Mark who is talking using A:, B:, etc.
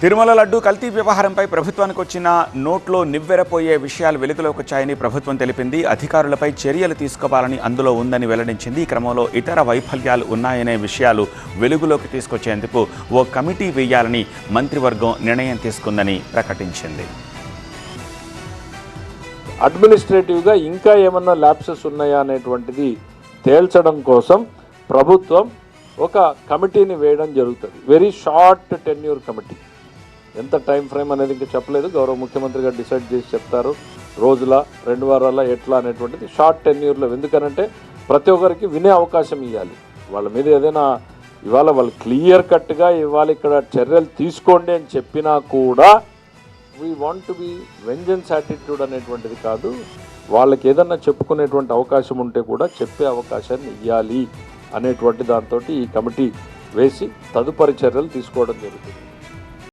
A: తిరుమల లడ్డు కల్తీ వ్యవహారంపై ప్రభుత్వానికి వచ్చిన నోట్లో నివ్వెరపోయే విషయాలు వెలుగులోకి వచ్చాయని ప్రభుత్వం తెలిపింది. అధికారులపై చర్యలు తీసుకోవాలని అందులో ఉందని వెల్లడించింది. ఈ క్రమంలో ఇతర వైఫల్యాలు ఉన్నాయనే విషయాలు వెలుగులోకి తీసుకొచ్చేందుకు ఓ కమిటీ వేయాలని మంత్రివర్గం నిర్ణయం తీసుకుందని ప్రకటించింది.
B: అడ్మినిస్ట్రేటివ్గా ఇంకా ఏమన్నా ల్యాప్సెస్ ఉన్నాయా అనేటువంటిది తేల్చడం కోసం ప్రభుత్వం ఒక కమిటీని వేయడం జరుగుతుంది. Very short tenure committee. ఎంత టైం ఫ్రేమ్ అనేది ఇంకా చెప్పలేదు. గౌరవ ముఖ్యమంత్రి గారు డిసైడ్ చేసి చెప్తారు. రోజుల రెండు వారాల ఎట్లా అనేటువంటిది. షార్ట్ టెన్యూర్లో ఎందుకనంటే ప్రతి ఒక్కరికి వినే అవకాశం ఇవ్వాలి వాళ్ళ మీద ఏదైనా ఇవాళ వాళ్ళు క్లియర్ కట్గా ఇవాళ ఇక్కడ చర్యలు తీసుకోండి అని చెప్పినా కూడా we want to be vengeance attitude అనేటువంటిది కాదు. వాళ్ళకి ఏదన్నా చెప్పుకునేటువంటి అవకాశం ఉంటే కూడా చెప్పే అవకాశాన్ని ఇవ్వాలి అనేటువంటి దాంతో ఈ కమిటీ వేసి తదుపరి చర్యలు తీసుకోవడం జరుగుతుంది.